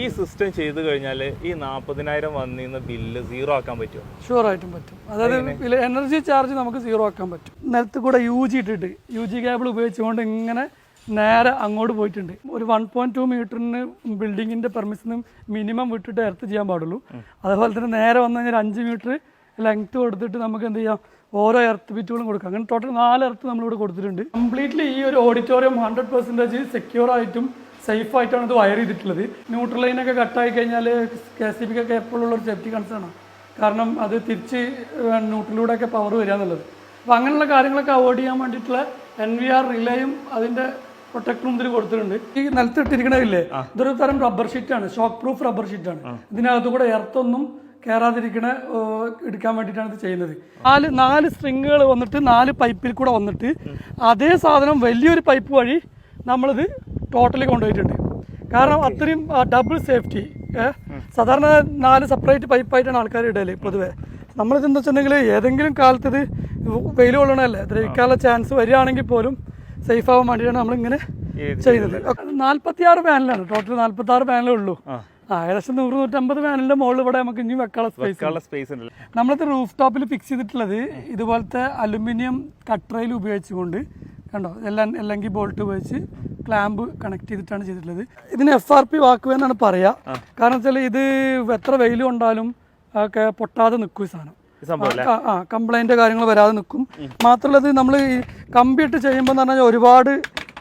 ഈ സിസ്റ്റം ചെയ്തു കഴിഞ്ഞാൽ ഈ നാൽപ്പതിനായിരം വന്നിരുന്ന ബില്ല് സീറോ ആക്കാൻ പറ്റും ഷുവർ ആയിട്ടും പറ്റും. അതായത് എനർജി ചാർജ് നമുക്ക് സീറോ ആക്കാൻ പറ്റും. നിലത്ത് കൂടെ യു ജി ഇട്ടിട്ട് യു ജി കേബിൾ ഉപയോഗിച്ചുകൊണ്ട് ഇങ്ങനെ നേരെ അങ്ങോട്ട് പോയിട്ടുണ്ട്. ഒരു വൺ പോയിന്റ് ടു മീറ്ററിന് ബിൽഡിങ്ങിന്റെ പെർമിഷനും മിനിമം വിട്ടിട്ട് എർത്ത് ചെയ്യാൻ പാടുള്ളൂ. അതേപോലെ തന്നെ നേരെ വന്നു കഴിഞ്ഞാൽ അഞ്ച് മീറ്റർ ലെങ്ത് കൊടുത്തിട്ട് നമുക്ക് എന്ത് ചെയ്യാം? ഓരോ എർത്ത് ബിറ്റുകളും കൊടുക്കാം. അങ്ങനെ ടോട്ടൽ നാല് എർത്ത് നമ്മളിവിടെ കൊടുത്തിട്ടുണ്ട്. കംപ്ലീറ്റ്ലി ഈ ഒരു ഓഡിറ്റോറിയം ഹൺഡ്രഡ് പെർസെന്റേജ് സെക്യൂർ ആയിട്ടും സേഫ് ആയിട്ടാണ് ഇത് വയർ ചെയ്തിട്ടുള്ളത്. ന്യൂട്രൽ ലൈനൊക്കെ കട്ടായി കഴിഞ്ഞാൽ കെ സി ബിക്കൊക്കെ എപ്പോഴുള്ള ഒരു സേഫ്റ്റി കൺസേൺ ആണ്. കാരണം അത് തിരിച്ച് ന്യൂട്രലിലൂടെയൊക്കെ പവർ വരിക എന്നുള്ളത്. അപ്പോൾ അങ്ങനെയുള്ള കാര്യങ്ങളൊക്കെ അവോയ്ഡ് ചെയ്യാൻ വേണ്ടിയിട്ടുള്ള എൻ വി ആർ റിലേയും അതിന്റെ പ്രൊട്ടക്ടറും ഇതിൽ കൊടുത്തിട്ടുണ്ട്. ഈ നിലത്തിട്ടിരിക്കണതില്ലേ? ഇതൊരു തരം റബ്ബർ ഷീറ്റാണ് ഷോക്ക് പ്രൂഫ് റബ്ബർ ഷീറ്റാണ് ഇതിനകത്ത് കൂടെ എർത്തൊന്നും കയറാതിരിക്കണ എടുക്കാൻ വേണ്ടിയിട്ടാണ് ഇത് ചെയ്യുന്നത്. നാല് നാല് സ്ട്രിങ്ങുകൾ വന്നിട്ട് നാല് പൈപ്പിൽ കൂടെ വന്നിട്ട് അതേ സാധനം വലിയൊരു പൈപ്പ് വഴി നമ്മളിത് ടോട്ടലി കൊണ്ടുപോയിട്ടുണ്ട്. കാരണം അത്രയും ഡബിൾ സേഫ്റ്റി സാധാരണ നാല് സെപ്പറേറ്റ് പൈപ്പായിട്ടാണ് ആൾക്കാർ ഇടൽ പൊതുവെ. നമ്മളിതെന്ന് വെച്ചിട്ടുണ്ടെങ്കിൽ ഏതെങ്കിലും കാലത്ത് ഇത് വെയിൽ കൊള്ളണമല്ലേ ദ്രവിക്കാനുള്ള ചാൻസ് വരികയാണെങ്കിൽ പോലും സേഫ് ആവാൻ വേണ്ടിയിട്ടാണ് നമ്മളിങ്ങനെ ചെയ്യുന്നത്. നാൽപ്പത്തി ആറ് പാനലാണ് ടോട്ടൽ നാൽപ്പത്തി ആറ് പാനലേ ഉള്ളൂ. ഏകദേശം നൂറ് നൂറ്റമ്പത് പാനലിന്റെ മുകളിൽ ഇവിടെ നമുക്ക് ഇനി വെക്കാനുള്ള സ്പേസ് വെക്കാനുള്ള സ്പേസ് നമ്മളത് റൂഫ് ടോപ്പിൽ ഫിക്സ് ചെയ്തിട്ടുള്ളത് ഇതുപോലത്തെ അലുമിനിയം കട്ടറയിൽ ഉപയോഗിച്ചുകൊണ്ട് കണ്ടോ? എല്ലാം അല്ലെങ്കിൽ ബോൾട്ട് ഉപയോഗിച്ച് ക്ലാമ്പ് കണക്ട് ചെയ്തിട്ടാണ് ചെയ്തിട്ടുള്ളത്. ഇതിന് എഫ് ആർ പി വാക്കുവ എന്നാണ് പറയുക കാരണം വെച്ചാൽ ഇത് എത്ര വെയിൽ കൊണ്ടാലും ഒക്കെ പൊട്ടാതെ നിൽക്കും സാധനം. ആ, കംപ്ലൈന്റ് കാര്യങ്ങൾ വരാതെ നിൽക്കും മാത്രമല്ല ഇത് നമ്മൾ കമ്പിയിട്ട് ചെയ്യുമ്പോൾ എന്ന് പറഞ്ഞാൽ ഒരുപാട്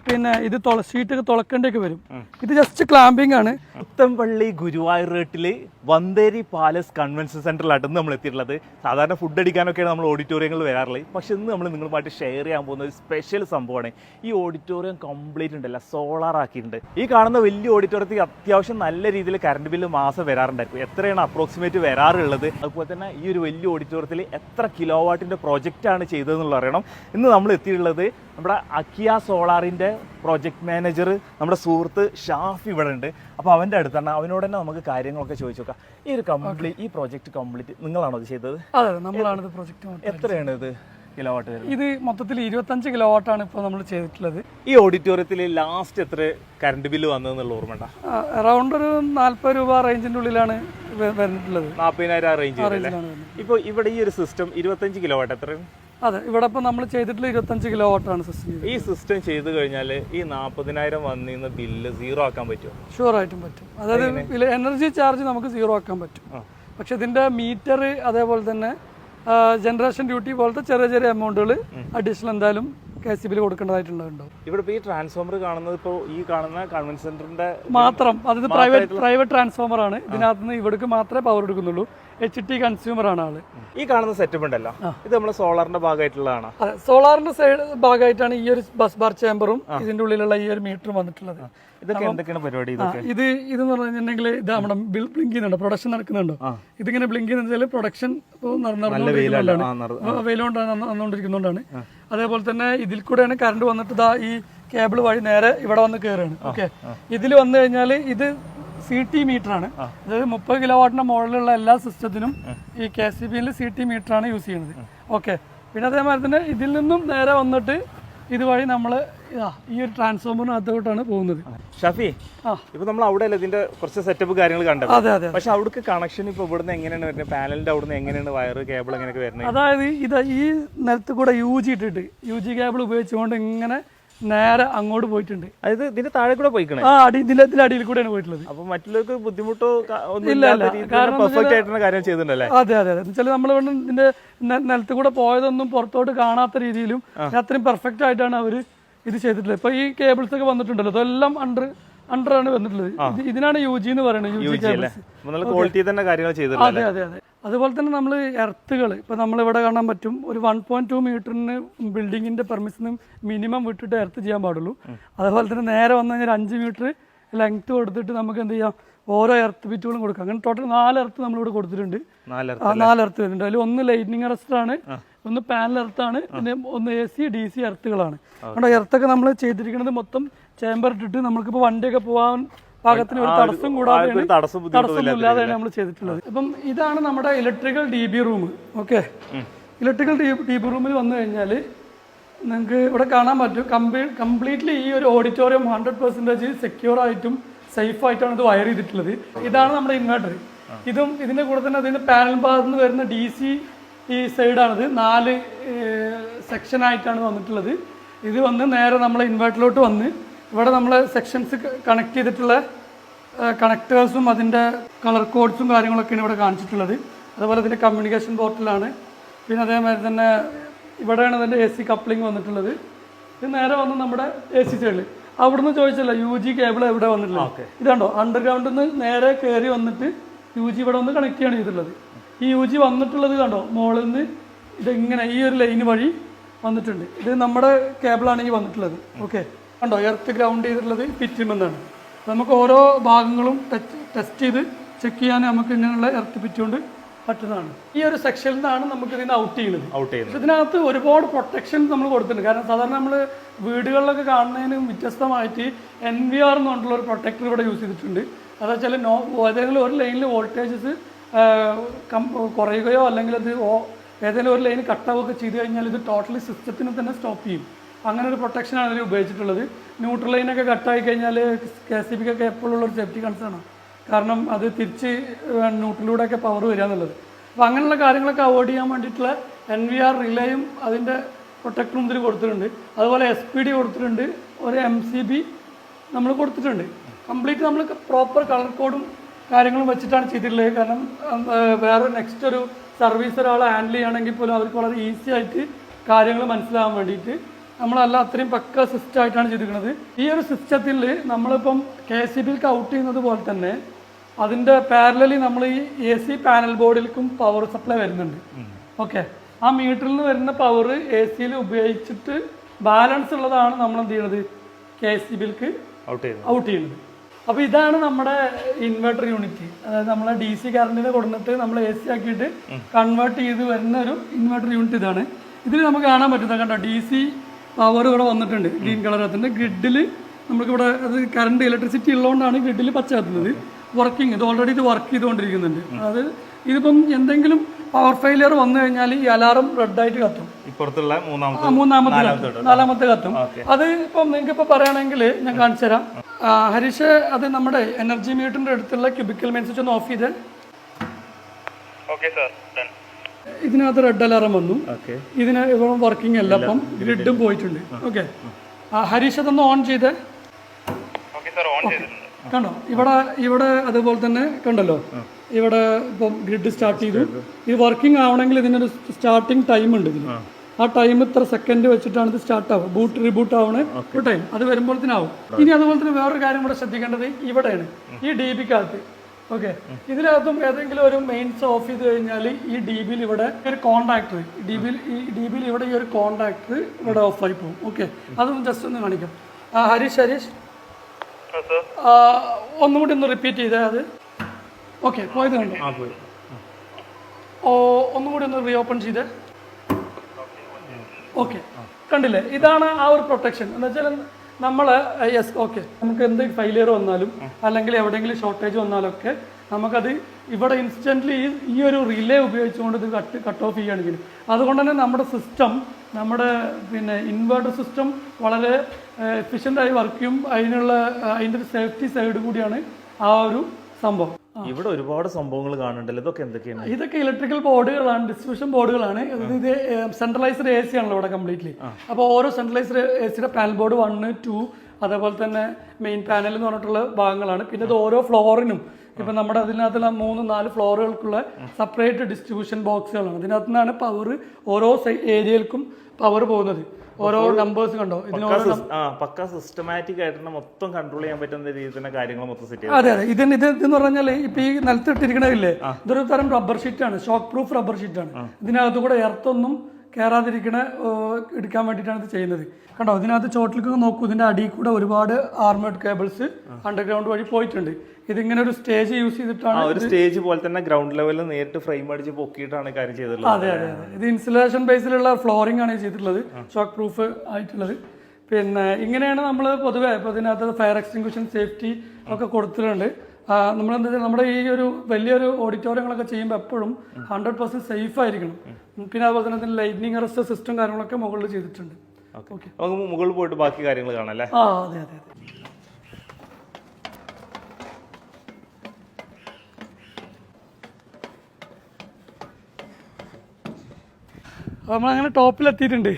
പിന്നെ ഇത് ഷീറ്റൊക്കെ തുളക്കേണ്ടിയൊക്കെ വരും. ഇത് ജസ്റ്റ് ക്ലാമ്പിംഗ് ആണ്. പുത്തമ്പള്ളി ഗുരുവായൂർ റേട്ടിൽ വന്തേരി പാലസ് കൺവെൻഷൻ സെന്ററിലാണ് ഇന്ന് നമ്മൾ എത്തിയിട്ടുള്ളത്. സാധാരണ ഫുഡ് അടിക്കാനൊക്കെയാണ് നമ്മൾ ഓഡിറ്റോറിയങ്ങളിൽ വരാറുള്ളത് പക്ഷെ ഇന്ന് നമ്മൾ നിങ്ങളുമായിട്ട് ഷെയർ ചെയ്യാൻ പോകുന്ന ഒരു സ്പെഷ്യൽ സംഭവമാണ്. ഈ ഓഡിറ്റോറിയം കംപ്ലീറ്റ് ഉണ്ടല്ല സോളാർ ആക്കിയിട്ടുണ്ട്. ഈ കാണുന്ന വലിയ ഓഡിറ്റോറിയത്തിൽ അത്യാവശ്യം നല്ല രീതിയിൽ കറണ്ട് ബില്ല് മാസം വരാറുണ്ടായിരിക്കും. എത്രയാണ് അപ്രോക്സിമേറ്റ് വരാറുള്ളത്? അതുപോലെ തന്നെ ഈ ഒരു വലിയ ഓഡിറ്റോറിയത്തിൽ എത്ര കിലോ വാട്ടിന്റെ പ്രൊജക്റ്റാണ് ചെയ്തതെന്നുള്ള അറിയണം. ഇന്ന് നമ്മൾ എത്തിയിട്ടുള്ളത് നമ്മുടെ അക്കിയ സോളാറിന്റെ പ്രോജക്ട് മാനേജർ നമ്മുടെ സുഹൃത്ത് ഷാഫ് ഇവിടെ ഉണ്ട്. അപ്പോൾ അവന്റെ അടുത്താണ് അവനോട് തന്നെ നമുക്ക് കാര്യങ്ങളൊക്കെ ചോദിച്ചു നോക്കാം. ഈ ഒരു കംപ്ലീറ്റ് ഈ പ്രോജക്റ്റ് കംപ്ലീറ്റ് നിങ്ങളാണോ ഇത് ചെയ്തത്? അതെ നമ്മളാണ് ഇത് പ്രോജക്റ്റ് എത്രയാണ് ഇത് കിലോവാട്ട് വരുന്നത്? ഇത് മൊത്തത്തിൽ ഇരുപത്തഞ്ച് കിലോ വാട്ടാണ് ഇപ്പോൾ നമ്മൾ ചെയ്തിട്ടുള്ളത്. ഈ ഓഡിറ്റോറിയത്തിൽ ലാസ്റ്റ് എത്ര കറണ്ട് ബില്ല് വന്നതെന്നുള്ള ഓർമ്മ അറൗണ്ട് ഒരു നാല്പത് രൂപ റേഞ്ചിന്റെ ഉള്ളിലാണ് വരുന്നത്. നാൽപ്പതിനായിരം റേഞ്ച് ഇപ്പോൾ ഇവിടെ ഈ ഒരു സിസ്റ്റം ഇരുപത്തഞ്ച് കിലോവാട്ട് എത്രയാണ്? അതെ ഇവിടെ ഇപ്പൊ നമ്മൾ ചെയ്തിട്ടുള്ള ഇരുപത്തഞ്ച് കിലോ വാട്ടാണ് സിസ്റ്റം ഈ സിസ്റ്റം ചെയ്ത് കഴിഞ്ഞാൽ ഈ നാൽപ്പതിനായിരം വന്നിന്ന് ബില്ല് സീറോ ആക്കാൻ പറ്റും ഷുവർ ആയിട്ടും പറ്റും. അതായത് എനർജി ചാർജ് നമുക്ക് സീറോ ആക്കാൻ പറ്റും. പക്ഷെ ഇതിന്റെ മീറ്റർ അതേപോലെ തന്നെ ജനറേഷൻ ഡ്യൂട്ടി പോലത്തെ ചെറിയ ചെറിയ എമൗണ്ടുകൾ അഡീഷണൽ എന്തായാലും കെ സി ബിയിൽ കൊടുക്കേണ്ടതായിട്ടുണ്ടാവും ഇവിടെ ഈ ട്രാൻസ്ഫോമർ കാണുന്നത് ഇപ്പോൾ ഈ കാണുന്ന കൺവെൻഷൻ സെന്ററിന്റെ മാത്രം അതായത് പ്രൈവറ്റ് പ്രൈവറ്റ് ട്രാൻസ്ഫോമർ ആണ്. ഇതിനകത്ത് നിന്ന് ഇവിടേക്ക് മാത്രമേ പവർ എടുക്കുന്നുള്ളൂ. എച്ച് ടി കൺസ്യൂമർ ആണ് ആൾ. ഈ കാണുന്ന സെറ്റപ്പ് ഉണ്ടല്ലോ. ഇത് നമ്മുടെ സോളാറിന്റെ ഭാഗമായിട്ടുള്ളതാണ്. അതെ സോളാറിന്റെ സൈഡ് ഭാഗമായിട്ടാണ് ഈ ഒരു ബസ് ബാർ ചേമ്പറും ഇതിന്റെ ഉള്ളിലുള്ള ഈ ഒരു മീറ്ററും വന്നിട്ടുള്ളത്. ഇതൊക്കെ എന്തൊക്കെയാണ് പരിപാടി ഇത് ഇതെന്ന് പറഞ്ഞിട്ടുണ്ടെങ്കിൽ ഇത് നമ്മുടെ ബ്ലിങ്ക് ചെയ്യുന്നുണ്ട് പ്രൊഡക്ഷൻ നടക്കുന്നുണ്ടോ. ഇതിങ്ങനെ ബ്ലിങ്ക് ചെയ്യുന്ന പ്രൊഡക്ഷൻ നടന്നുകൊണ്ടിരിക്കുന്നതുകൊണ്ടാണ് ആ, നട- വെയിലുകൊണ്ടാണ് നടന്നുകൊണ്ടിരിക്കുന്നതുകൊണ്ടാണ് അതേപോലെ തന്നെ ഇതിൽ കൂടെയാണ് കറണ്ട് വന്നിട്ട് ഈ കേബിൾ വഴി നേരെ ഇവിടെ വന്ന് കയറുകയാണ് ഓക്കെ ഇതിൽ വന്നു കഴിഞ്ഞാൽ ഇത് സി ടി മീറ്റർ ആണ് അതായത് മുപ്പത് കിലോ വാട്ടിന്റെ മുകളിലുള്ള എല്ലാ സിസ്റ്റത്തിനും ഈ കെ സി ബിയിൽ സി ടി മീറ്റർ ആണ് യൂസ് ചെയ്യുന്നത്. ഓക്കെ പിന്നെ അതേമാതിരി തന്നെ ഇതിൽ നിന്നും നേരെ വന്നിട്ട് ഇതുവഴി നമ്മൾ ഈ ഒരു ട്രാൻസ്ഫോമറിനകത്തോട്ടാണ് പോകുന്നത്. ഷഫി. ഇപ്പൊ നമ്മൾ അവിടെ അല്ലേ ഇതിന്റെ കുറച്ച് സെറ്റപ്പ് കാര്യങ്ങൾ കണ്ടത്? അതെ അതെ പക്ഷെ അവിടേക്ക് കണക്ഷൻ ഇപ്പൊ ഇവിടുന്ന് എങ്ങനെയാണ് വരുന്നത്? പാനലിന്റെ അവിടുന്ന് എങ്ങനെയാണ് വയർ കേബിൾ എങ്ങനെയൊക്കെ വരുന്നത്? അതായത് ഇത് ഈ നിലത്ത് കൂടെ യു ജി ഇട്ടിട്ട് യു ജി കേബിൾ ഉപയോഗിച്ചുകൊണ്ട് ഇങ്ങനെ നേരെ അങ്ങോട്ട് പോയിട്ടുണ്ട്. അതായത് ഇതിന്റെ താഴെ കൂടെ പോയിക്കണേ? ആ അടി ഇതിന്റെ ഇതിന്റെ അടിയിൽ കൂടെയാണ് പോയിട്ടുള്ളത്. അപ്പൊ മറ്റുള്ളവർക്ക് ബുദ്ധിമുട്ടോ പെർഫെക്റ്റ് ആയിട്ടുള്ള കാര്യം ചെയ്തിട്ടുണ്ടല്ലേ? അതെ അതെ അതെ. വെച്ചാൽ നമ്മൾ ഇതിന്റെ നിലത്ത് കൂടെ പോയതൊന്നും പുറത്തോട്ട് കാണാത്ത രീതിയിലും അത്രയും പെർഫെക്റ്റ് ആയിട്ടാണ് അവർ ഇത് ചെയ്തിട്ടുള്ളത്. ഇപ്പൊ ഈ കേബിൾസ് ഒക്കെ വന്നിട്ടുണ്ടല്ലോ അതെല്ലാം അണ്ടർ അണ്ടർ ആണ് വന്നിട്ടുള്ളത്. ഇത് ഇതിനാണ് യു ജി എന്ന് പറയുന്നത് യു ജി ക്വാളിറ്റി തന്നെ കാര്യങ്ങൾ ചെയ്തിട്ടുണ്ട് അതെ അതെ അതെ. അതുപോലെ തന്നെ നമ്മൾ എർത്തുകൾ ഇപ്പോൾ നമ്മളിവിടെ കാണാൻ പറ്റും ഒരു വൺ പോയിന്റ് ടു മീറ്ററിന് ബിൽഡിങ്ങിന്റെ പെർമിഷന് മിനിമം വിട്ടിട്ട് എർത്ത് ചെയ്യാൻ പാടുള്ളൂ. അതുപോലെ തന്നെ നേരെ വന്നു കഴിഞ്ഞാൽ അഞ്ച് മീറ്റർ ലെങ്ത് കൊടുത്തിട്ട് നമുക്ക് എന്ത് ചെയ്യാം? ഓരോ എർത്ത് ബിറ്റുകളും കൊടുക്കാം. അങ്ങനെ ടോട്ടൽ നാല് എർത്ത് നമ്മളിവിടെ കൊടുത്തിട്ടുണ്ട്. നാല് എർത്ത് വരുന്നുണ്ട്. അതിൽ ഒന്ന് ലൈറ്റിനിങ് അറസ്റ്റർ ആണ് ഒന്ന് പാനൽ എർത്താണ് പിന്നെ ഒന്ന് എ സി ഡി സി എർത്തുകളാണ് അതുകൊണ്ട് എർത്തൊക്കെ നമ്മൾ ചെയ്തിരിക്കുന്നത് മൊത്തം ചേമ്പർ ഇട്ടിട്ട് നമുക്കിപ്പോൾ വണ്ടിയൊക്കെ പോകാൻ പാകത്തിന് ഒരു തടസ്സം കൂടാതെ നമ്മൾ ചെയ്തിട്ടുള്ളത്. അപ്പം ഇതാണ് നമ്മുടെ electrical D B room. Okay? Electrical D B റൂമിൽ വന്നു കഴിഞ്ഞാൽ നിങ്ങൾക്ക് ഇവിടെ കാണാൻ പറ്റും. കംപ്ലീ കംപ്ലീറ്റ്ലി ഈ ഒരു ഓഡിറ്റോറിയം ഹൺഡ്രഡ് പെർസെന്റേജ് സെക്യൂർ ആയിട്ടും സേഫ് ആയിട്ടാണ് ഇത് വയർ ചെയ്തിട്ടുള്ളത്. ഇതാണ് നമ്മുടെ ഇൻവെർട്ടർ ഇതും ഇതിന്റെ കൂടെ തന്നെ അതിന്റെ പാനൽ ഭാഗത്ത് നിന്ന് വരുന്ന ഡി സി ഈ സൈഡാണിത് നാല് സെക്ഷൻ ആയിട്ടാണ് വന്നിട്ടുള്ളത്. ഇത് വന്ന് നേരെ നമ്മളെ ഇൻവെർട്ടറിലോട്ട് വന്ന് ഇവിടെ നമ്മൾ സെക്ഷൻസ് കണക്ട് ചെയ്തിട്ടുള്ള കണക്ടേഴ്സും അതിന്റെ കളർ കോഡ്സും കാര്യങ്ങളൊക്കെയാണ് ഇവിടെ കാണിച്ചിട്ടുള്ളത്. അതുപോലെ ഇതിന്റെ കമ്മ്യൂണിക്കേഷൻ പോർട്ടലാണ് പിന്നെ അതേമാതിരി തന്നെ ഇവിടെയാണ് ഇതിന്റെ എ സി കപ്ലിംഗ് വന്നിട്ടുള്ളത്. ഇത് നേരെ വന്ന് നമ്മുടെ എ സി സൈഡിൽ അവിടുന്ന് ചോദിച്ചല്ലോ യു ജി കേബിൾ എവിടെ വന്നിട്ടുള്ളത്? ഇതാണ്ടോ അണ്ടർഗ്രൗണ്ടിൽ നിന്ന് നേരെ കയറി വന്നിട്ട് യു ജി ഇവിടെ വന്ന് കണക്ട് ചെയ്യാണ് ചെയ്തിട്ടുള്ളത്. ഈ യു ജി വന്നിട്ടുള്ളത് കണ്ടോ? മുകളിൽ നിന്ന് ഇതിങ്ങനെ ഈ ഒരു ലൈൻ വഴി വന്നിട്ടുണ്ട്. ഇത് നമ്മുടെ കേബിളാണ് ഈ വന്നിട്ടുള്ളത്. ഓക്കെ കണ്ടോ എർത്ത് ഗ്രൗണ്ട് ചെയ്തിട്ടുള്ളത് പിറ്റുമെന്നാണ് നമുക്ക് ഓരോ ഭാഗങ്ങളും ടെസ്റ്റ് ചെയ്ത് ചെക്ക് ചെയ്യാൻ നമുക്ക് ഇങ്ങനെയുള്ള എർത്ത് പിറ്റുകൊണ്ട് പറ്റുന്നതാണ്. ഈ ഒരു സെക്ഷനിൽ നിന്നാണ് നമുക്ക് ഇതിന് ഔട്ട് ചെയ്യുന്നത്. ഔട്ട് ചെയ്യുന്നത്. ഇതിനകത്ത് ഒരുപാട് പ്രൊട്ടക്ഷൻ നമ്മൾ കൊടുത്തിട്ടുണ്ട്. കാരണം സാധാരണ നമ്മൾ വീടുകളിലൊക്കെ കാണുന്നതിന് വ്യത്യസ്തമായിട്ട് എൻ വി ആർ എന്ന് പറഞ്ഞിട്ടുള്ള ഒരു പ്രൊട്ടക്ടർ ഇവിടെ യൂസ് ചെയ്തിട്ടുണ്ട്. അതെന്ന് വെച്ചാൽ നോ ഏതെങ്കിലും ഒരു ലൈനിൽ വോൾട്ടേജസ് കുറയുകയോ അല്ലെങ്കിൽ അത് ഓ- ഏതെങ്കിലും ഒരു ലൈൻ കട്ടാവുകയൊക്കെ ചെയ്ത് കഴിഞ്ഞാൽ ഇത് ടോട്ടലി സിസ്റ്റത്തിന് തന്നെ സ്റ്റോപ്പ് ചെയ്യും. അങ്ങനെ ഒരു പ്രൊട്ടക്ഷനാണ് അതിൽ ഉപയോഗിച്ചിട്ടുള്ളത്. ന്യൂട്രൽ ലൈനൊക്കെ കട്ടായി കഴിഞ്ഞാൽ കെ സി ബിക്കൊക്കെ എപ്പോഴുള്ള ഒരു സേഫ്റ്റി കൺസേൺ ആണ്. കാരണം അത് തിരിച്ച് ന്യൂട്രലിലൂടെയൊക്കെ പവർ വരിക എന്നുള്ളത്. അപ്പോൾ അങ്ങനെയുള്ള കാര്യങ്ങളൊക്കെ അവോയ്ഡ് ചെയ്യാൻ വേണ്ടിയിട്ടുള്ള എൻ വി ആർ റിലേയും അതിന്റെ പ്രൊട്ടക്ടറും ഇതിൽ കൊടുത്തിട്ടുണ്ട്. അതുപോലെ എസ് പി ഡി കൊടുത്തിട്ടുണ്ട്. ഒരു എം സി ബി നമ്മൾ കൊടുത്തിട്ടുണ്ട്. കംപ്ലീറ്റ് നമ്മൾ പ്രോപ്പർ കളർ കോഡും കാര്യങ്ങളും വെച്ചിട്ടാണ് ചെയ്തിട്ടുള്ളത്. കാരണം വേറെ നെക്സ്റ്റ് ഒരു സർവീസ് ഒരാളെ ഹാൻഡിൽ ചെയ്യുകയാണെങ്കിൽ പോലും അവർക്ക് വളരെ ഈസി ആയിട്ട് കാര്യങ്ങൾ മനസ്സിലാകാൻ വേണ്ടിയിട്ട് നമ്മളല്ല അത്രയും പക്ക സിസ്റ്റം ആയിട്ടാണ് ചെയ്തിരിക്കുന്നത്. ഈ ഒരു സിസ്റ്റത്തിൽ നമ്മളിപ്പം കെ സി ബിക്ക് ഔട്ട് ചെയ്യുന്നത് പോലെ തന്നെ അതിന്റെ പാരലലി നമ്മൾ ഈ എ സി പാനൽ ബോർഡിലേക്കും പവർ സപ്ലൈ വരുന്നുണ്ട്. ഓക്കെ ആ മീറ്ററിൽ നിന്ന് വരുന്ന പവർ എ സിയിൽ ഉപയോഗിച്ചിട്ട് ബാലൻസ് ഉള്ളതാണ് നമ്മൾ എന്ത് ചെയ്യുന്നത്? കെ സി ബിക്ക് ഔട്ട് ചെയ്യുന്നത്. ഔട്ട് ചെയ്യുന്നത്. അപ്പോൾ ഇതാണ് നമ്മുടെ ഇൻവെർട്ടർ യൂണിറ്റ് അതായത് നമ്മളെ ഡി സി കറണ്ടിനെ കൊടുത്തിട്ട് നമ്മൾ എ സി ആക്കിയിട്ട് കൺവേർട്ട് ചെയ്ത് വരുന്ന ഒരു ഇൻവെർട്ടർ യൂണിറ്റ് ഇതാണ്. ഇതിൽ നമുക്ക് കാണാൻ പറ്റുന്നത് കണ്ടോ? ഡി സി പവർ ഇവിടെ വന്നിട്ടുണ്ട്. ഗ്രീൻ കളർ കത്തുന്നത് ഗ്രിഡിൽ നമുക്കിവിടെ അത് കറണ്ട് ഇലക്ട്രിസിറ്റി ഉള്ളതുകൊണ്ടാണ് ഗ്രിഡിൽ പച്ച കത്തുന്നത്. വർക്കിംഗ് ഇത് ഓൾറെഡി ഇത് വർക്ക് ചെയ്തുകൊണ്ടിരിക്കുന്നുണ്ട്. അത് ഇതിപ്പം എന്തെങ്കിലും പവർ ഫെയിലിയർ വന്നു കഴിഞ്ഞാൽ ഈ അലാറം റെഡായിട്ട് കത്തും. ഇപ്പുറത്തുള്ള മൂന്നാമത്തെ മൂന്നാമത്തെ നാലാമത്തെ കത്തും നാലാമത്തെ കത്തും. അത് ഇപ്പം നിങ്ങൾക്ക് ഇപ്പൊ പറയുകയാണെങ്കിൽ ഞാൻ കാണിച്ചു തരാം. ഹരീഷ് അത് നമ്മുടെ എനർജി മീറ്ററിന്റെ അടുത്തുള്ള ക്യൂബിക്കൽ മെൻസ് ഒന്ന് ഓഫ് ചെയ്ത്. ഓക്കെ സാർ ഇതിനകത്ത് റെഡ് അലാറം വന്നു. ഇതിന് ഇപ്പം വർക്കിംഗ് അല്ല അപ്പം ഗ്രിഡും പോയിട്ടുണ്ട്. ഓക്കെ ഹരീഷ് അതൊന്ന് ഓൺ ചെയ്ത്. കണ്ടോ? ഇവിടെ ഇവിടെ അതുപോലെ തന്നെ കണ്ടല്ലോ. ഇവിടെ ഇപ്പം ഗ്രിഡ് സ്റ്റാർട്ട് ചെയ്തു. ഇത് വർക്കിംഗ് ആവണമെങ്കിൽ ഇതിനൊരു സ്റ്റാർട്ടിങ് ടൈം ഉണ്ട് ഇതിന്. ആ. ടൈം ഇത്ര സെക്കൻഡ് വെച്ചിട്ടാണ് ഇത് സ്റ്റാർട്ട് ആവുക. ബൂട്ട് റീബൂട്ട് ആവണേ ഒരു ടൈം അത് വരുമ്പോഴത്തേനാവും. ഇനി അതുപോലെ തന്നെ വേറൊരു കാര്യം കൂടെ ശ്രദ്ധിക്കേണ്ടത് ഇവിടെയാണ്. ഈ ഡി ബിക്കകത്ത് ഓക്കെ ഇതിനകത്തും ഏതെങ്കിലും ഒരു മെയിൻസ് ഓഫ് ചെയ്ത് കഴിഞ്ഞാൽ ഈ ഡി ബിയിൽ ഇവിടെ ഒരു കോണ്ടാക്ട് ഡി ബിയിൽ ഈ ഡി ബിയിൽ ഇവിടെ ഈ ഒരു കോണ്ടാക്ട് ഇവിടെ ഓഫായി പോകും. ഓക്കെ അതൊന്ന് ജസ്റ്റ് ഒന്ന് കാണിക്കാം. ആ, ഹരീഷ് ഹരീഷ്. ആ, ഒന്നും കൂടി ഒന്ന് റിപ്പീറ്റ് ചെയ്തേ അത്. ഓക്കെ പോയത് കണ്ടു? ഓ ഒന്നുകൂടി ഒന്ന് റീഓപ്പൺ ചെയ്തേ. ഓക്കെ കണ്ടില്ലേ? ഇതാണ് ആ ഒരു പ്രൊട്ടക്ഷൻ എന്ന് വെച്ചാൽ നമ്മൾ യെസ് ഓക്കെ നമുക്ക് എന്ത് ഫെയിലിയർ വന്നാലും അല്ലെങ്കിൽ എവിടെയെങ്കിലും ഷോർട്ടേജ് വന്നാലൊക്കെ നമുക്കത് ഇവിടെ ഇൻസ്റ്റന്റ്ലി ഈ ഒരു റിലേ ഉപയോഗിച്ചുകൊണ്ട് ഇത് കട്ട് കട്ട് ഓഫ് ചെയ്യുകയാണ് ചെയ്യുന്നത്. അതുകൊണ്ട് തന്നെ നമ്മുടെ സിസ്റ്റം നമ്മുടെ പിന്നെ ഇൻവേർട്ടർ സിസ്റ്റം വളരെ എഫിഷ്യന്റായി വർക്ക് ചെയ്യും. അതിനുള്ള അതിന്റെ ഒരു സേഫ്റ്റി സൈഡ് കൂടിയാണ് ആ ഒരു സംഭവം. ഇവിടെ ഒരുപാട് സംഭവങ്ങൾ കാണുന്നുണ്ടല്ലോ. ഇതൊക്കെ എന്തൊക്കെയാണ്? ഇതൊക്കെ ഇലക്ട്രിക്കൽ ബോർഡുകളാണ് ഡിസ്ട്രിബ്യൂഷൻ ബോർഡുകളാണ് ഇത് സെൻട്രലൈസ്ഡ് എ സി ആണല്ലോ ഇവിടെ കംപ്ലീറ്റ്ലി അപ്പോൾ ഓരോ സെൻട്രലൈസ്ഡ് എ സിയുടെ പാനൽ ബോർഡ് വണ്ണ് ടു അതേപോലെ തന്നെ മെയിൻ പാനൽ എന്ന് പറഞ്ഞിട്ടുള്ള ഭാഗങ്ങളാണ്. പിന്നെ ഇത് ഓരോ ഫ്ലോറിനും. ഇപ്പം നമ്മുടെ അതിനകത്തുള്ള മൂന്ന് നാല് ഫ്ലോറുകൾക്കുള്ള സെപ്പറേറ്റ് ഡിസ്ട്രിബ്യൂഷൻ ബോക്സുകളാണ് അതിനകത്തു നിന്നാണ് പവർ ഓരോ ഏരിയയിൽക്കും പവർ പോകുന്നത്. ഓരോ നമ്പേഴ്സ് കണ്ടോ? പക്ക സിസ്റ്റമാറ്റിക് ആയിട്ട് മൊത്തം കൺട്രോൾ ചെയ്യാൻ പറ്റുന്ന രീതിയിൽ തന്നെ കാര്യങ്ങൾ മൊത്തം സെറ്റ് ചെയ്തു അതെ അതെ. ഇതിന് ഇത് എന്ന് പറഞ്ഞാൽ ഇപ്പൊ ഈ നിലത്തിട്ടിരിക്കണില്ലേ ഇതൊരു തരം റബ്ബർ ഷീറ്റ് ആണ്. ഷോക്ക് പ്രൂഫ് റബ്ബർ ഷീറ്റ് ആണ്. ഇതിനകത്ത് കൂടെ എർത്തൊന്നും കയറാതിരിക്കണ എടുക്കാൻ വേണ്ടിയിട്ടാണ് ഇത് ചെയ്യുന്നത്. കണ്ടോ? ഇതിനകത്ത് ചോട്ടിലേക്ക് നോക്കൂ. ഇതിന്റെ അടിയിൽ കൂടെ ഒരുപാട് ആർമേഡ് കേബിൾസ് അണ്ടർഗ്രൗണ്ട് വഴി പോയിട്ടുണ്ട്. ഇതിങ്ങനെ ഒരു സ്റ്റേജ് യൂസ് ചെയ്തിട്ടാണ് ഒരു സ്റ്റേജ് പോലെ തന്നെ ഗ്രൗണ്ട് ലെവലിൽ നേരിട്ട് ഫ്രെയിം അടിച്ച് പൊക്കിയിട്ടാണ് കാര്യം ചെയ്തിട്ടുള്ളത്. അതെ അതെ അതെ. ഇത് ഇൻസുലേഷൻ ബേസിലുള്ള ഫ്ലോറിംഗ് ആണ് ചെയ്തിട്ടുള്ളത്. ഷോക്ക് പ്രൂഫ് ആയിട്ടുള്ളത്. പിന്നെ ഇങ്ങനെയാണ് നമ്മൾ പൊതുവെ ഇപ്പോൾ ഇതിനകത്ത് ഫയർ എക്സ്റ്റിങ്ഷൻ സേഫ്റ്റി ഒക്കെ കൊടുത്തിട്ടുണ്ട്. നമ്മൾ എന്താ വെച്ചാൽ നമ്മുടെ ഈ ഒരു വലിയൊരു ഓഡിറ്റോറിയങ്ങളൊക്കെ ചെയ്യുമ്പോൾ എപ്പോഴും ഹൺഡ്രഡ് പെർസെന്റ് സേഫ് ആയിരിക്കണം. പിന്നെ അതുപോലെ തന്നെ ലൈറ്റ്നിങ് അറസ്റ്റ് സിസ്റ്റം കാര്യങ്ങളൊക്കെ മുകളിൽ ചെയ്തിട്ടുണ്ട്. ഓക്കെ നമുക്ക് മുകളിൽ പോയിട്ട് ബാക്കി കാര്യങ്ങൾ കാണാം അല്ലേ? ആ അതെ അതെ. അപ്പോൾ നമ്മളങ്ങനെ ടോപ്പിലെത്തിയിട്ടുണ്ട്.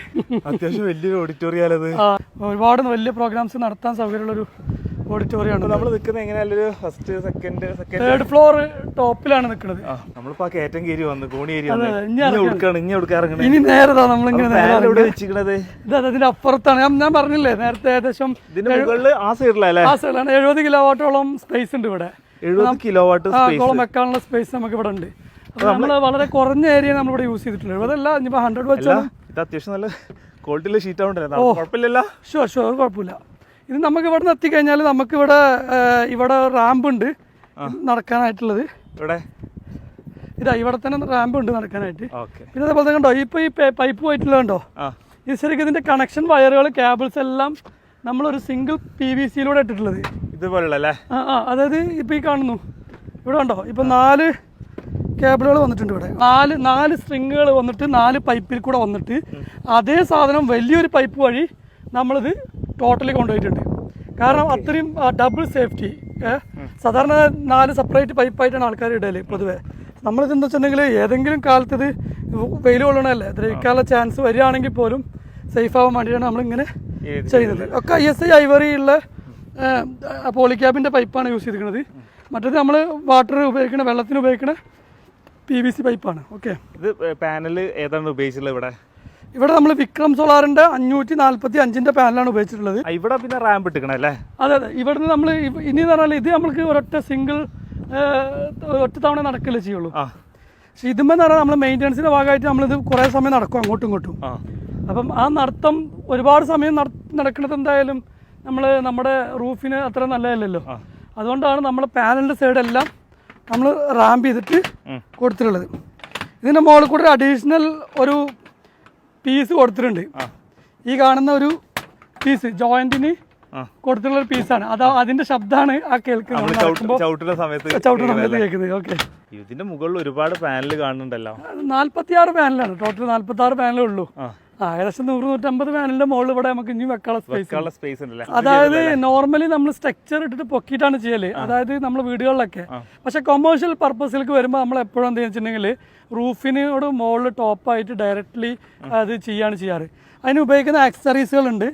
അത്യാവശ്യം വലിയൊരു ഓഡിറ്റോറിയാലത്. അല്ലത് ഒരുപാട് വലിയ പ്രോഗ്രാംസ് നടത്താൻ സൗകര്യമുള്ളൊരു ഓഡിറ്റോറിയമാണ് നമ്മൾ നിൽക്കുന്നത് first second second third floor ടോപ്പിലാണ് നിൽക്കുന്നത് ആ നമ്മളിപ്പോ ആ കയറ്റം കയറി വന്നു കോണി ഇനി നമ്മളിങ്ങനെ ഇത് അതിന്റെ അപ്പുറത്താണ്. ഞാൻ പറഞ്ഞില്ലേ നേരത്തെ ഏകദേശം ആ സൈഡിലല്ലേ ആ സൈഡിലാണ് എഴുപത് കിലോ വാട്ടോളം സ്പേസ് ഉണ്ട് ഇവിടെ. എഴുപത് കിലോ വാട്ട് ആ കോളം വെക്കാനുള്ള സ്പേസ് നമുക്ക് ഇവിടെ ഉണ്ട്. നമ്മൾ വളരെ കുറഞ്ഞ ഏരിയ നമ്മളിവിടെ യൂസ് ചെയ്തിട്ടുണ്ട് അതല്ല ഇനിയിപ്പോൾ ഹൺഡ്രഡ് വെച്ചാൽ ഇത് അത്യാവശ്യം നല്ല ക്വാളിറ്റിയിലെ ഷീറ്റ് ആവുന്നുണ്ടല്ലോ കുഴപ്പമില്ലല്ലോ. ഷുവർ ഷുവർ കുഴപ്പമില്ല. ഇത് നമുക്ക് ഇവിടെ നിന്ന് എത്തിക്കഴിഞ്ഞാൽ നമുക്ക് ഇവിടെ ഇവിടെ റാമ്പ് ഉണ്ട് നടക്കാനായിട്ടുള്ളത്. ഇവിടെ ഇതാ ഇവിടെ തന്നെ റാമ്പ് ഉണ്ട് നടക്കാനായിട്ട്. പിന്നെ അതേപോലെ തന്നെ കണ്ടോ ഇപ്പോൾ ഈ പൈപ്പ് പോയിട്ടുള്ളത് കണ്ടോ? ഇത് ശരിക്കും ഇതിന്റെ കണക്ഷൻ വയറുകൾ കേബിൾസ് എല്ലാം നമ്മളൊരു സിംഗിൾ പി വി സിയിലൂടെ ഇട്ടിട്ടുള്ളത്. ഇതുപോലുള്ള അല്ലേ ആ അതായത് ഇപ്പോൾ ഈ കാണുന്നു. ഇവിടെ ഉണ്ടോ ഇപ്പൊ നാല് കേബിളുകൾ വന്നിട്ടുണ്ട് ഇവിടെ. നാല് നാല് സ്ട്രിങ്ങുകൾ വന്നിട്ട് നാല് പൈപ്പിൽ കൂടെ വന്നിട്ട് അതേ സാധനം വലിയൊരു പൈപ്പ് വഴി നമ്മളിത് ടോട്ടലി കൊണ്ടുപോയിട്ടുണ്ട്. കാരണം അത്രയും ഡബിൾ സേഫ്റ്റി സാധാരണ നാല് സെപ്പറേറ്റ് പൈപ്പായിട്ടാണ് ആൾക്കാർ ഇടൽ പൊതുവേ. നമ്മളിത് എന്താ വെച്ചിട്ടുണ്ടെങ്കിൽ ഏതെങ്കിലും കാലത്ത് ഇത് വെയിൽ കൊള്ളണമല്ലേ ദ്രവിക്കാനുള്ള ചാൻസ് വരികയാണെങ്കിൽ പോലും സേഫ് ആവാൻ വേണ്ടിയിട്ടാണ് നമ്മളിങ്ങനെ ചെയ്യുന്നത്. ഒക്കെ ഐ എസ് ഐ ഐവറി ഉള്ള പോളിക്യാബിന്റെ പൈപ്പാണ് യൂസ് ചെയ്തിരിക്കുന്നത്. മറ്റേത് നമ്മൾ വാട്ടർ ഉപയോഗിക്കണ വെള്ളത്തിന് ഉപയോഗിക്കുന്ന പി വി സി പൈപ്പാണ് ഓക്കെ ഇത് പാനൽ ഏതാണ് ഉപയോഗിച്ചിട്ടുള്ളത് ഇവിടെ? ഇവിടെ നമ്മൾ വിക്രം സോളാറിന്റെ അഞ്ഞൂറ്റി നാല്പത്തി അഞ്ചിന്റെ പാനലാണ് ഉപയോഗിച്ചിട്ടുള്ളത് ഇവിടെ പിന്നെ റാമ്പ് ഇട്ടിക്കണം അല്ലേ? അതെ അതെ. ഇവിടുന്ന് നമ്മൾ ഇനി എന്ന് പറഞ്ഞാൽ ഇത് നമ്മൾക്ക് ഒരൊറ്റ സിംഗിൾ ഒറ്റ തവണ നടക്കില്ല ചെയ്യുള്ളൂ. ആ. പക്ഷെ എന്ന് പറഞ്ഞാൽ നമ്മൾ മെയിന്റനൻസിന്റെ ഭാഗമായിട്ട് നമ്മളിത് കുറേ സമയം നടക്കും അങ്ങോട്ടും ഇങ്ങോട്ടും. അപ്പം ആ നടത്തം ഒരുപാട് സമയം നട- നടക്കുന്നത് എന്തായാലും നമ്മൾ നമ്മുടെ റൂഫിന് അത്ര നല്ലതല്ലല്ലോ. അതുകൊണ്ടാണ് നമ്മൾ പാനലിന്റെ സൈഡെല്ലാം നമ്മൾ റാമ്പ് ചെയ്തിട്ട്. കൊടുത്തിട്ടുള്ളത്. ഇതിന്റെ മുകളിൽ കൂടെ അഡീഷണൽ ഒരു പീസ് കൊടുത്തിട്ടുണ്ട്. ഈ കാണുന്ന ഒരു പീസ് ജോയിന്റിന് കൊടുത്തിട്ടുള്ള ഒരു പീസാണ് അത് അതിന്റെ ശബ്ദമാണ് ആ കേൾക്കുന്നത്. ചവിട്ടുന്ന സമയത്ത് കേൾക്കുന്നത് ഓക്കെ ഇതിന്റെ മുകളിൽ ഒരുപാട് പാനൽ കാണുന്നുണ്ടല്ലോ. നാല്പത്തി ആറ് പാനലാണ് ടോട്ടൽ നാല്പത്തി ആറ് പാനലേ ഉള്ളൂ ഏകദേശം നൂറ് നൂറ്റമ്പത് പാനലിന്റെ മുകളിൽ ഇവിടെ നമുക്ക് ഇനി വെക്കാനുള്ള സ്പേസ് സ്പേസ് ഉണ്ടല്ലേ അതായത് നോർമലി നമ്മൾ സ്ട്രക്ചർ ഇട്ടിട്ട് പൊക്കിയിട്ടാണ് ചെയ്യൽ. അതായത് നമ്മൾ വീടുകളിലൊക്കെ. പക്ഷെ കൊമേഴ്ഷ്യൽ പർപ്പസിലേക്ക് വരുമ്പോൾ നമ്മൾ എപ്പോഴും എന്താ വെച്ചിട്ടുണ്ടെങ്കിൽ റൂഫിനോട് മുകളിൽ ടോപ്പായിട്ട് ഡയറക്റ്റ്ലി അത് ചെയ്യാണ് ചെയ്യാറ്. അതിന് ഉപയോഗിക്കുന്ന ആക്സറീസുകൾ ഉണ്ട്.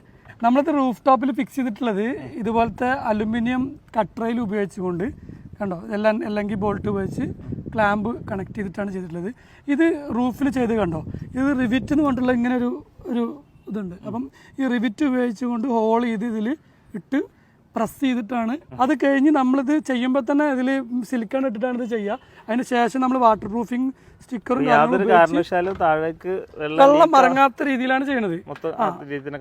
നമ്മളത് റൂഫ് ടോപ്പിൽ ഫിക്സ് ചെയ്തിട്ടുള്ളത് ഇതുപോലത്തെ അലുമിനിയം കട്രയിൽ ഉപയോഗിച്ചുകൊണ്ട് കണ്ടോ? എല്ലാം അല്ലെങ്കിൽ ബോൾട്ട് ഉപയോഗിച്ച് ക്ലാമ്പ് കണക്ട് ചെയ്തിട്ടാണ് ചെയ്തിട്ടുള്ളത്. ഇത് റൂഫിൽ ചെയ്ത് കണ്ടോ? ഇത് റിവിറ്റ് എന്ന് പറഞ്ഞിട്ടുള്ള ഇങ്ങനെ ഒരു ഒരു ഇതുണ്ട്. അപ്പം ഈ റിവിറ്റ് ഉപയോഗിച്ചുകൊണ്ട് ഹോൾ ചെയ്ത് ഇതിൽ ഇട്ട് പ്രസ് ചെയ്തിട്ടാണ്. അത് കഴിഞ്ഞ് നമ്മളിത് ചെയ്യുമ്പോൾ തന്നെ ഇതിൽ സിലിക്കൺ ഇട്ടിട്ടാണ് ഇത് ചെയ്യുക അതിന് ശേഷം നമ്മൾ വാട്ടർ പ്രൂഫിംഗ് സ്റ്റിക്കറും യാതൊരു കാരണവശാലും താഴേക്ക് വെള്ളം മറങ്ങാത്ത രീതിയിലാണ് ചെയ്യുന്നത്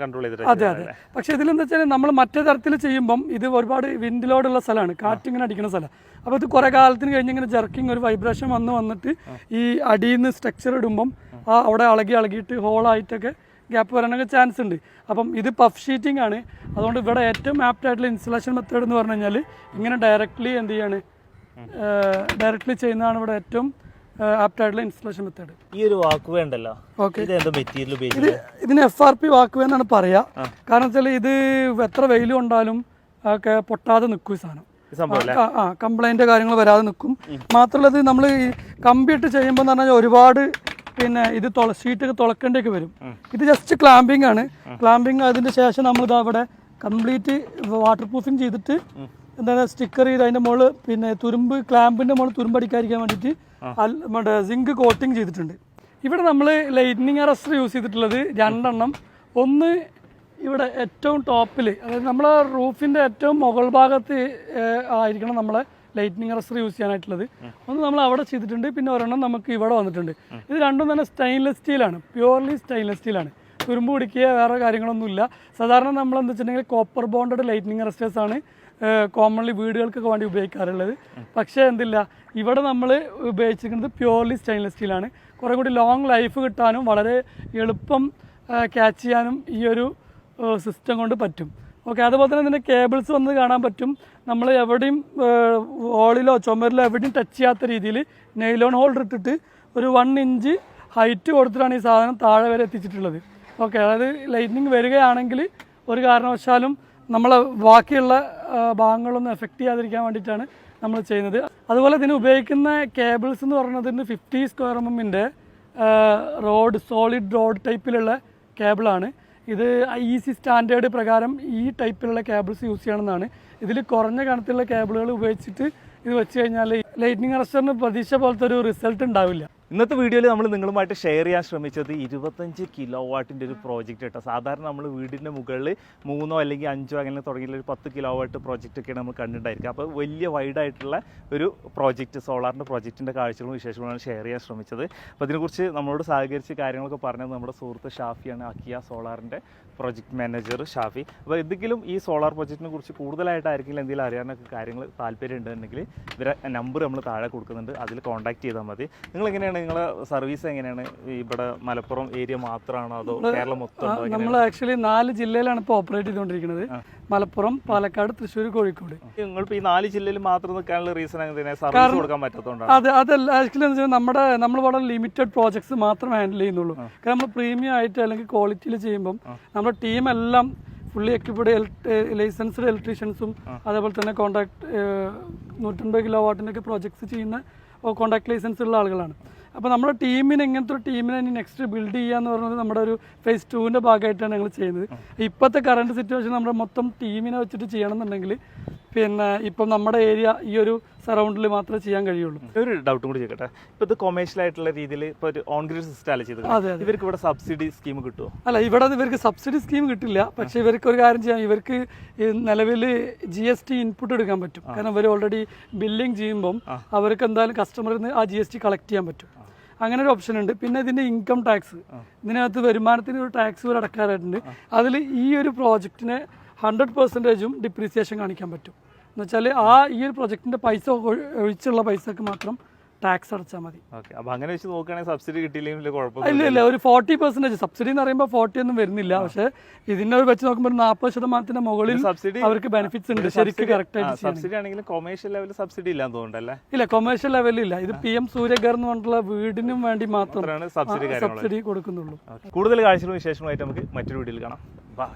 കൺട്രോൾ അതെ അതെ. പക്ഷെ ഇതിലെന്താ വെച്ചാൽ നമ്മൾ മറ്റേ തരത്തിൽ ചെയ്യുമ്പം ഇത് ഒരുപാട് വിൻഡിലോടുള്ള സ്ഥലമാണ്. സ്ഥലമാണ് കാറ്റിങ്ങനെ അടിക്കുന്ന സ്ഥലം. അപ്പോൾ ഇത് കുറേ കാലത്തിന് കഴിഞ്ഞ് ഇങ്ങനെ ജർക്കിങ് ഒരു വൈബ്രേഷൻ വന്ന് വന്നിട്ട് ഈ അടിയിൽ നിന്ന് സ്ട്രക്ചർ ഇടുമ്പം ആ അവിടെ ഇളകി ഇളകിയിട്ട് ഹോളായിട്ടൊക്കെ ഗ്യാപ്പ് വരാനൊക്കെ ചാൻസ് ഉണ്ട്. അപ്പം ഇത് പഫ് ഷീറ്റിംഗ് ആണ്. അതുകൊണ്ട് ഇവിടെ ഏറ്റവും ആപ്റ്റ് ആയിട്ടുള്ള ഇൻസ്റ്റലേഷൻ മെത്തേഡ് എന്ന് പറഞ്ഞു കഴിഞ്ഞാൽ ഇങ്ങനെ ഡയറക്റ്റ്ലി എന്ത് ചെയ്യാണ് ഡയറക്റ്റ്ലി ചെയ്യുന്നതാണ് ഇവിടെ ഏറ്റവും ആപ്റ്റ് ആയിട്ടുള്ള ഇൻസ്റ്റലേഷൻ മെത്തേഡ് ഈ ഒരു വാക്ക് വേണ്ടല്ലോ? ഓക്കെ ഇത് ഇതിന് എഫ് ആർ പി വാക്ക് എന്നാണ് പറയുക കാരണം വെച്ചാൽ ഇത് എത്ര വെയിൽ കൊണ്ടാലും ഒക്കെ പൊട്ടാതെ നിൽക്കും ഈ സാധനം. ആ കംപ്ലൈന്റ് കാര്യങ്ങൾ വരാതെ നിൽക്കും മാത്രമല്ല ഇത് നമ്മൾ കമ്പിയിട്ട് ചെയ്യുമ്പോൾ എന്ന് പറഞ്ഞാൽ ഒരുപാട് പിന്നെ ഇത് തുള ഷീറ്റൊക്കെ തുളക്കേണ്ടിയൊക്കെ വരും. ഇത് ജസ്റ്റ് ക്ലാമ്പിംഗ് ആണ്. ക്ലാമ്പിംഗ് അതിന്റെ ശേഷം നമ്മൾ ഇത് അവിടെ കംപ്ലീറ്റ് വാട്ടർ പ്രൂഫിങ് ചെയ്തിട്ട് എന്താണ് സ്റ്റിക്കർ ചെയ്ത് അതിന്റെ മുകളിൽ പിന്നെ തുരുമ്പ് ക്ലാമ്പിന്റെ മുകളിൽ തുരുമ്പ് തുരുമ്പടിക്കാതിരിക്കാൻ വേണ്ടിയിട്ട് നമ്മുടെ സിങ്ക് കോട്ടിങ് ചെയ്തിട്ടുണ്ട്. ഇവിടെ നമ്മൾ ലൈറ്റ്നിങ് അറസ്റ്റർ യൂസ് ചെയ്തിട്ടുള്ളത് രണ്ടെണ്ണം. ഒന്ന് ഇവിടെ ഏറ്റവും ടോപ്പിൽ അതായത് നമ്മളെ റൂഫിന്റെ ഏറ്റവും മുകൾ ഭാഗത്ത് ആയിരിക്കണം നമ്മളെ ലൈറ്റ്നിങ് അറസ്റ്റർ യൂസ് ചെയ്യാനായിട്ടുള്ളത്. ഒന്ന് നമ്മൾ അവിടെ ചെയ്തിട്ടുണ്ട് പിന്നെ ഒരെണ്ണം നമുക്ക് ഇവിടെ വന്നിട്ടുണ്ട്. ഇത് രണ്ടും തന്നെ സ്റ്റെയിൻലെസ് സ്റ്റീലാണ് പ്യുവർലി സ്റ്റെയിൻലെസ് സ്റ്റീലാണ് തുരുമ്പ് പിടിക്കുക വേറെ കാര്യങ്ങളൊന്നുമില്ല. സാധാരണ നമ്മൾ എന്താ വെച്ചിട്ടുണ്ടെങ്കിൽ കോപ്പർ ബോണ്ടഡ് ലൈറ്റ്നിങ് അറസ്റ്റേഴ്സ് ആണ് കോമൺലി വീടുകൾക്കൊക്കെ വേണ്ടി ഉപയോഗിക്കാറുള്ളത്. പക്ഷേ എന്തില്ല ഇവിടെ നമ്മൾ ഉപയോഗിച്ചിരിക്കുന്നത് പ്യുവർലി സ്റ്റെയിൻലെസ് സ്റ്റീലാണ് കുറേ കൂടി ലോങ് ലൈഫ് കിട്ടാനും വളരെ എളുപ്പം ക്യാച്ച് ചെയ്യാനും ഈ ഒരു സിസ്റ്റം കൊണ്ട് പറ്റും. ഓക്കെ അതുപോലെ തന്നെ ഇതിന്റെ കേബിൾസ് വന്ന് കാണാൻ പറ്റും. നമ്മൾ എവിടെയും ഹോളിലോ ചുമരിലോ എവിടെയും ടച്ച് ചെയ്യാത്ത രീതിയിൽ നെയിലോൺ ഹോൾഡർ ഇട്ടിട്ട് ഒരു വൺ ഇഞ്ച് ഹൈറ്റ് കൊടുത്തിട്ടാണ് ഈ സാധനം താഴെ വരെ എത്തിച്ചിട്ടുള്ളത്. ഓക്കെ അതായത് ലൈറ്റിനിങ് വരികയാണെങ്കിൽ ഒരു കാരണവശാലും നമ്മളെ ബാക്കിയുള്ള ഭാഗങ്ങളൊന്നും എഫക്റ്റ് ചെയ്യാതിരിക്കാൻ വേണ്ടിയിട്ടാണ് നമ്മൾ ചെയ്യുന്നത്. അതുപോലെ ഇതിന് ഉപയോഗിക്കുന്ന കേബിൾസ് എന്ന് പറയുന്നത് ഫിഫ്റ്റി സ്ക്വയർ എം എമ്മിന്റെ റോഡ് സോളിഡ് റോഡ് ടൈപ്പിലുള്ള കേബിളാണ് ഇത് ഐ സി സ്റ്റാൻഡേർഡ് പ്രകാരം ഈ ടൈപ്പിലുള്ള കേബിൾസ് യൂസ് ചെയ്യണമെന്നാണ്. ഇതിൽ കുറഞ്ഞ കണത്തിലുള്ള കേബിളുകൾ ഉപയോഗിച്ചിട്ട് ഇത് വെച്ച് കഴിഞ്ഞാൽ ലൈറ്റ്നിങ് അറസ്റ്ററിന് പ്രതീക്ഷ പോലത്തെ ഒരു റിസൾട്ട് ഉണ്ടാവില്ല. ഇന്നത്തെ വീഡിയോയിൽ നമ്മൾ നിങ്ങളുമായിട്ട് ഷെയർ ചെയ്യാൻ ശ്രമിച്ചത് ഇരുപത്തഞ്ച് കിലോ വാട്ടിന്റെ ഒരു പ്രോജക്റ്റ് കേട്ടോ സാധാരണ നമ്മൾ വീടിന്റെ മുകളിൽ മൂന്നോ അല്ലെങ്കിൽ അഞ്ചോ അങ്ങനെ തുടങ്ങിയുള്ള ഒരു പത്ത് കിലോ വാട്ട് പ്രോജക്റ്റ് ഒക്കെയാണ് നമ്മൾ കണ്ടിട്ടുണ്ടായിരിക്കുക. അപ്പോൾ വലിയ വൈഡായിട്ടുള്ള ഒരു പ്രോജക്റ്റ് സോളാറിന്റെ പ്രോജക്റ്റിന്റെ കാഴ്ചകളും വിശേഷങ്ങളാണ് ഷെയർ ചെയ്യാൻ ശ്രമിച്ചത്. അപ്പോൾ അതിനെക്കുറിച്ച് നമ്മളോട് സഹകരിച്ച് കാര്യങ്ങളൊക്കെ പറഞ്ഞത് നമ്മുടെ സുഹൃത്ത് ഷാഫിയാണ് അക്കിയ സോളാറിന്റെ പ്രോജക്റ്റ് മാനേജർ ഷാഫി. അപ്പോൾ എന്തെങ്കിലും ഈ സോളാർ പ്രൊജക്റ്റിനെ കുറിച്ച് കൂടുതലായിട്ട് ആരെങ്കിലും എന്തെങ്കിലും അറിയാനൊക്കെ കാര്യങ്ങൾ താല്പര്യം ഉണ്ടെന്നുണ്ടെങ്കിൽ ഇവരെ നമ്പർ നമ്മൾ താഴെ കൊടുക്കുന്നുണ്ട്. അതിൽ കോൺടാക്ട് ചെയ്താൽ മതി. നിങ്ങൾ എങ്ങനെയാണ് നിങ്ങളെ സർവീസ് എങ്ങനെയാണ്? ഇവിടെ മലപ്പുറം ഏരിയ മാത്രമാണോ അതോ കേരളം മൊത്തം നമ്മൾ ആക്ച്വലി നാല് ജില്ലയിലാണ് ഇപ്പോൾ ഓപ്പറേറ്റ് ചെയ്തുകൊണ്ടിരിക്കുന്നത്. മലപ്പുറം പാലക്കാട് തൃശ്ശൂർ കോഴിക്കോട്. നിങ്ങളിപ്പോൾ ഈ നാല് ജില്ലയിൽ മാത്രം നിൽക്കാനുള്ള റീസൺ സർവീസ് കൊടുക്കാൻ പറ്റാത്തതുകൊണ്ടാണ്? അതെ അതല്ല ആക്ച്വലി എന്ന് വെച്ചാൽ നമ്മുടെ നമ്മൾ വളരെ ലിമിറ്റഡ് പ്രോജക്ട്സ് മാത്രം ഹാൻഡിൽ ചെയ്യുന്നുള്ളൂ. കാരണം നമ്മൾ പ്രീമിയം ആയിട്ട് അല്ലെങ്കിൽ ക്വാളിറ്റിയിൽ ചെയ്യുമ്പം നമ്മുടെ ടീം എല്ലാം ഫുള്ളി എക്യുപ്ഡ് ലൈസൻസ്ഡ് ഇലക്ട്രീഷ്യൻസും അതേപോലെ തന്നെ കോൺട്രാക്ട് നൂറ്റൻപത് കിലോ വാട്ടിന്റെ ഒക്കെ പ്രോജക്ട്സ് ചെയ്യുന്ന കോൺട്രാക്ട് ലൈസൻസ് ഉള്ള ആളുകളാണ്. അപ്പോൾ നമ്മുടെ ടീമിന് ഇങ്ങനത്തെ ഒരു ടീമിനെ ഇനി നെക്സ്റ്റ് ബിൽഡ് ചെയ്യുക എന്ന് പറയുന്നത് നമ്മുടെ ഒരു ഫേസ് ടുവിന്റെ ഭാഗമായിട്ടാണ് ഞങ്ങൾ ചെയ്യുന്നത്. ഇപ്പോഴത്തെ കറണ്ട് സിറ്റുവേഷൻ നമ്മുടെ മൊത്തം ടീമിനെ വെച്ചിട്ട് ചെയ്യണമെന്നുണ്ടെങ്കിൽ പിന്നെ ഇപ്പം നമ്മുടെ ഏരിയ ഈ ഒരു സറൗണ്ടിൽ മാത്രമേ ചെയ്യാൻ കഴിയുള്ളൂ. ഒരു ഡൗട്ടും കൂടി ചോദിക്കട്ടെ. ഇപ്പോൾ ഇത് കൊമേഴ്ഷ്യൽ ആയിട്ടുള്ള രീതിയിൽ ഇപ്പോൾ ഒരു ഓൺ ഗ്രിഡ് സിസ്റ്റം അതെ അതെ. ഇവർക്ക് ഇവിടെ സബ്സിഡി സ്കീം കിട്ടുമോ അല്ല ഇവിടെ ഇവർക്ക് സബ്സിഡി സ്കീം കിട്ടില്ല. പക്ഷേ ഇവർക്ക് ഒരു കാര്യം ചെയ്യാം. ഇവർക്ക് നിലവിൽ ജി എസ് ടി ഇൻപുട്ട് എടുക്കാൻ പറ്റും. കാരണം ഇവർ ഓൾറെഡി ബില്ലിംഗ് ചെയ്യുമ്പം അവർക്ക് എന്തായാലും കസ്റ്റമറിൽ നിന്ന് ആ ജി എസ് ടി കളക്ട് ചെയ്യാൻ പറ്റും. അങ്ങനെ ഒരു ഓപ്ഷൻ ഉണ്ട്. പിന്നെ ഇതിന്റെ ഇൻകം ടാക്സ് ഇതിനകത്ത് വരുമാനത്തിന് ഒരു ടാക്സ് പോലെ അടക്കാറായിട്ടുണ്ട്. അതിൽ ഈ ഒരു പ്രോജക്റ്റിനെ ഹൺഡ്രഡ് പെർസെന്റേജും ഡിപ്രീസിയേഷൻ കാണിക്കാൻ പറ്റും. എന്നുവെച്ചാൽ ആ ഈ ഒരു പ്രൊജക്റ്റിന്റെ പൈസ ഒഴിച്ചുള്ള പൈസക്ക് മാത്രം ടാക്സ് അടച്ചാൽ മതി. അപ്പോൾ അങ്ങനെ വെച്ച് നോക്കുകയാണെങ്കിൽ സബ്സിഡി കിട്ടിയില്ലെങ്കിൽ ഇല്ല ഇല്ല ഒരു ഫോർട്ടി പെർസെന്റേജ് സബ്സിഡി എന്ന് പറയുമ്പോൾ ഫോർട്ടി ഒന്നും വരുന്നില്ല. പക്ഷേ ഇതിനെ ഒരു വെച്ച് നോക്കുമ്പോൾ നാൽപ്പത് ശതമാനത്തിന്റെ മുകളിൽ സബ്സിഡി അവർക്ക് ബെനിഫിറ്റ്സ് ഉണ്ട്. ശരിക്കും കറക്റ്റ് ആയിട്ട് സബ്സിഡി ആണെങ്കിലും കൊമേഴ്ഷ്യൽ ലെവൽ സബ്സിഡി ഇല്ലാന്ന് തോന്നുന്നുണ്ടല്ലേ ഇല്ല കൊമേഴ്ഷ്യൽ ലെവലിൽ ഇല്ല. ഇത് പി എം സൂര്യഗർ എന്ന് പറഞ്ഞിട്ടുള്ള വീടിനും വേണ്ടി മാത്രമാണ് സബ്സിഡി സബ്സിഡി കൊടുക്കുന്നുള്ളൂ. കൂടുതൽ കാഴ്ചകളും വിശേഷമായിട്ട് നമുക്ക് മറ്റൊരു വീട്ടിൽ കാണാം. ബൈ